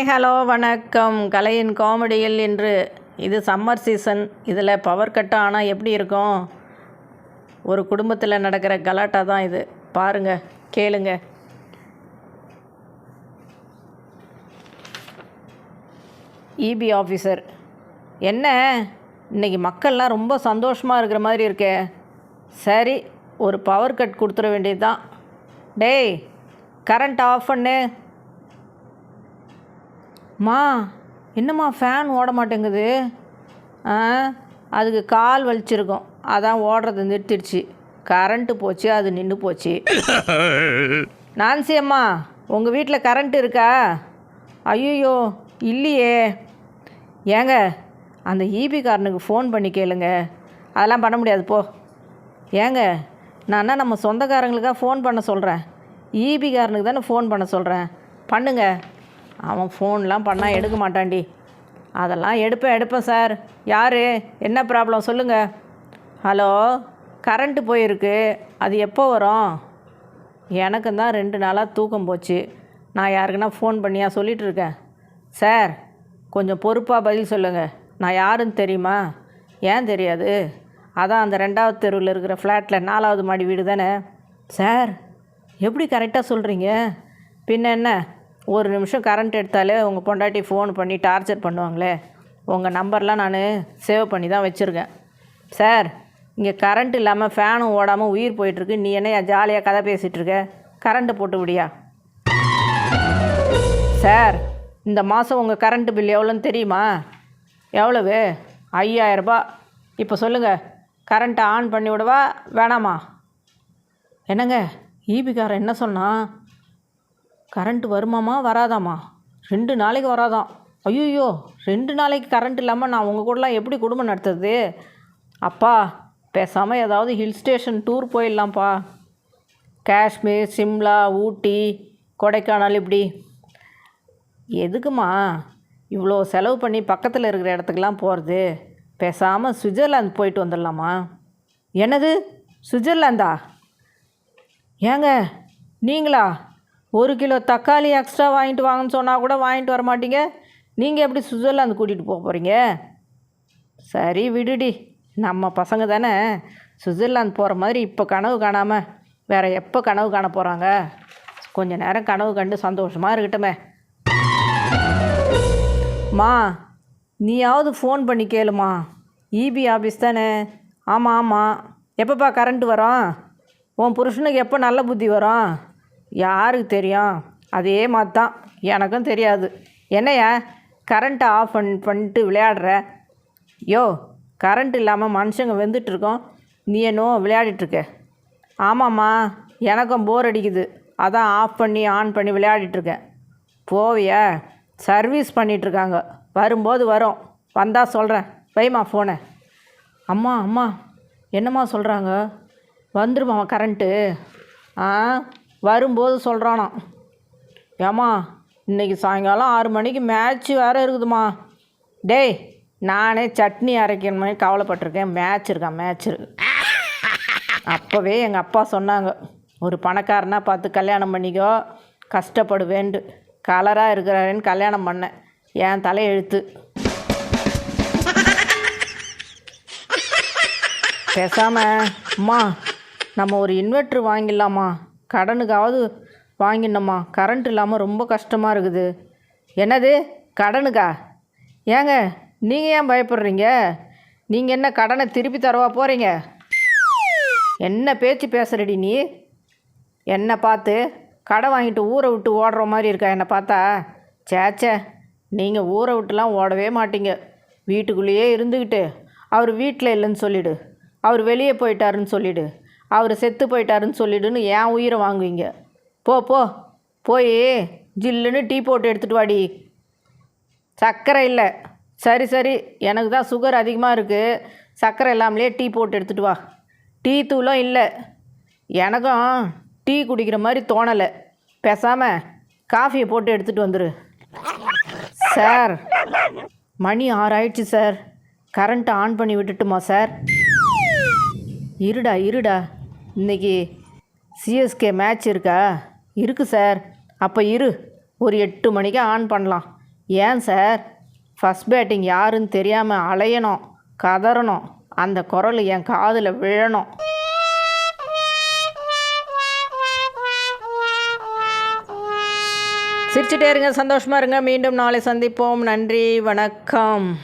Hi hello வணக்கம். கலையின் காமெடியில் இன்று இது சம்மர் சீசன் இதில் பவர் கட் ஆனால் எப்படி இருக்கும்? ஒரு குடும்பத்தில் நடக்கிற கலாட்டா தான் இது. பாருங்கள் கேளுங்க. இபி ஆஃபீஸர் என்ன? இன்னைக்கு மக்கள்லாம் ரொம்ப சந்தோஷமாக இருக்கிற மாதிரி இருக்கே. சரி ஒரு பவர் கட் கொடுத்துட வேண்டியது தான் டேய் கரண்ட் ஆஃப் பண்ணு. மா என்னம்மா ஃபேன் ஓட மாட்டேங்குது ஆ அதுக்கு கால் வலிச்சிருக்கும். அதான் ஓடுறது நிறுத்திடுச்சு. கரண்ட்டு போச்சு அது நின்று போச்சு. நான்சி அம்மா உங்கள் வீட்டில் கரண்ட் இருக்கா? ஐயோ இல்லையே. ஏங்க அந்த ஈபி காரனுக்கு ஃபோன் பண்ணி கேளுங்க. அதெல்லாம் பண்ண முடியாது போ. ஏங்க நான் நம்ம சொந்தக்காரங்களுக்காக ஃபோன் பண்ண சொல்கிறேன் ஈபி காரனுக்கு தானே ஃபோன் பண்ண சொல்கிறேன் பண்ணுங்கள் அவன் ஃபோன்லாம் பண்ணால் எடுக்க மாட்டான்டி. அதெல்லாம் எடுப்பேன் எடுப்பேன் சார். யார்? என்ன ப்ராப்ளம்? சொல்லுங்கள் ஹலோ கரண்ட்டு போயிருக்கு. அது எப்போ வரும்? எனக்கு தான் ரெண்டு நாளாக தூக்கம் போச்சு. நான் யாருக்குன்னா ஃபோன் பண்ணியா சொல்லிகிட்ருக்கேன் சார் கொஞ்சம் பொறுப்பாக பதில் சொல்லுங்கள் நான் யாருன்னு தெரியுமா? ஏன் தெரியாது? அதான் அந்த ரெண்டாவது தெருவில் இருக்கிற ஃப்ளாட்டில் நாலாவது மாடி வீடு தானே? சார் எப்படி கரெக்டாக சொல்கிறீங்க பின்ன என்ன? ஒரு நிமிஷம் கரண்ட் எடுத்தாலே உங்கள் பொண்டாட்டி ஃபோன் பண்ணி டார்ச்சர் பண்ணுவாங்களே. உங்கள் நம்பர்லாம் நான் சேவ் பண்ணி தான் வச்சுருக்கேன். சார் இங்கே கரண்ட் இல்லாமல் ஃபேனும் ஓடாமல் உயிர் போயிட்டுருக்கு. நீ என்ன ஜாலியாக கதை பேசிகிட்ருக்க கரண்ட்டு போட்டு விடியா. சார் இந்த மாதம் உங்கள் கரண்ட்டு பில் எவ்வளோன்னு தெரியுமா? எவ்வளவு? ஐயாயிரரூபா இப்போ சொல்லுங்கள் கரண்ட்டை ஆன் பண்ணி விடவா வேணாமா? என்னங்க ஈபிக்காரன் என்ன சொன்னான்? கரண்ட் வருமாமா வராதாமா ரெண்டு நாளைக்கு வராதாம். ஐயோ ரெண்டு நாளைக்கு கரண்ட் இல்லாமல் நான் உங்கள் கூடலாம் எப்படி குடும்பம் நடத்துறது? அப்பா பேசாமல் ஏதாவது ஹில் ஸ்டேஷன் டூர் போயிடலாம்ப்பா. காஷ்மீர் சிம்லா ஊட்டி கொடைக்கானல் இப்படி. எதுக்குமா இவ்வளோ செலவு பண்ணி பக்கத்தில் இருக்கிற இடத்துக்குலாம் போகிறது பேசாமல் சுவிட்சர்லாந்து போயிட்டு வந்துடலாமா? என்னது? சுவிட்சர்லாந்தா? ஏங்க நீங்களா? ஒரு கிலோ தக்காளி எக்ஸ்ட்ரா வாங்கிட்டு வாங்கன்னு சொன்னால் கூட வாங்கிட்டு வர மாட்டீங்க. நீங்கள் எப்படி சுவிட்சர்லாந்து கூட்டிகிட்டு போக போகிறீங்க சரி விடுடி. நம்ம பசங்க தானே. சுவிட்சர்லாந்து போகிற மாதிரி இப்போ கனவு காணாமல் வேறு எப்போ கனவு காண போகிறாங்க கொஞ்சம் நேரம் கனவு கண்டு சந்தோஷமாக இருக்கட்டுமே. மா நீயாவது ஃபோன் பண்ணி கேளுமா. இபி ஆஃபீஸ் தானே. ஆமாம் ஆமாம் எப்பப்பா கரண்ட் வரும்? உன் புருஷனுக்கு எப்போ நல்ல புத்தி வரும்? யாருக்கு தெரியும்? அதே மாதிரி தான் எனக்கும் தெரியாது. என்னையா கரண்ட்டை ஆஃப் பண் பண்ணிட்டு விளையாடுற? யோ கரண்ட் இல்லாமல் மனுஷங்க வெந்துட்டுருக்கோம் நீ என்னோ விளையாடிட்டுருக்க ஆமாம்மா எனக்கும் போர் அடிக்குது. அதான் ஆஃப் பண்ணி ஆன் பண்ணி விளையாடிட்டுருக்கேன் போவியா? சர்வீஸ் பண்ணிகிட்ருக்காங்க வரும்போது வரும். வந்தால் சொல்கிறேன் வைமா ஃபோனை அம்மா அம்மா என்னம்மா சொல்கிறாங்க வந்துருமா கரண்ட்டு ஆ? வரும்போது சொல்கிறானா ஏம்மா இன்னைக்கு சாயங்காலம் ஆறு மணிக்கு மேட்ச் வேறு இருக்குதுமா டேய் நானே சட்னி அரைக்கணுமே கவலைப்பட்டிருக்கேன். மேட்ச் இருக்கா மேட்ச் இருக்கு அப்போவே எங்கள் அப்பா சொன்னாங்க ஒரு பணக்காரனா பார்த்து கல்யாணம் பண்ணிக்கோ. கஷ்டப்படுவேண்டு கலராக இருக்கிறாருன்னு கல்யாணம் பண்ணேன் என் தலையெழுத்து பேசாமல் அம்மா நம்ம ஒரு இன்வெர்ட்ரு வாங்கிடலாமா? கடனுக்காவது வாங்கினோம்மா கரண்ட் இல்லாமல் ரொம்ப கஷ்டமாக இருக்குது. என்னது? கடனுக்கா? ஏங்க நீங்கள் ஏன் பயப்படுறீங்க? நீங்கள் என்ன கடனை திருப்பி தரவா போகிறீங்க என்ன பேச்சு பேசுகிறடி நீ? என்னை பார்த்து கடை வாங்கிட்டு ஊரை விட்டு ஓடுற மாதிரி இருக்கா என்னை பார்த்தா? சேச்சே நீங்கள் ஊரை விட்டுலாம் ஓடவே மாட்டீங்க. வீட்டுக்குள்ளேயே இருந்துக்கிட்டு அவர் வீட்டில் இல்லைன்னு சொல்லிடு. அவர் வெளியே போயிட்டாருன்னு சொல்லிடு. அவர் செத்து போயிட்டாருன்னு சொல்லிடுன்னு ஏன் உயிரை வாங்குவீங்க. போ போ. போய் ஜில்லுன்னு டீ போட்டு எடுத்துகிட்டு வாடி. சர்க்கரை இல்லை. சரி சரி. எனக்கு தான் சுகர் அதிகமாக இருக்குது சர்க்கரை இல்லாமலே டீ போட்டு எடுத்துகிட்டு வா. டீ தூளும் இல்லை. எனக்கும் டீ குடிக்கிற மாதிரி தோணலை. பேசாமல் காஃபியை போட்டு எடுத்துகிட்டு வந்துரு. சார் மணி ஆறு சார். கரண்ட்டை ஆன் பண்ணி விட்டுட்டுமா சார்? இருடா இருடா. இன்னைக்கு சிஎஸ்கே மேட்ச் இருக்கா? இருக்கு சார் அப்போ இரு. ஒரு எட்டு மணிக்கு ஆன் பண்ணலாம். ஏன் சார் ஃபஸ்ட் பேட்டிங் யாருன்னு தெரியாமல் அலையணும் கதறணும். அந்த குரல் என் காதில் விழணும். சிரிச்சுட்டே இருங்க சந்தோஷமாக இருங்க. மீண்டும் நாளை சந்திப்போம். நன்றி வணக்கம்.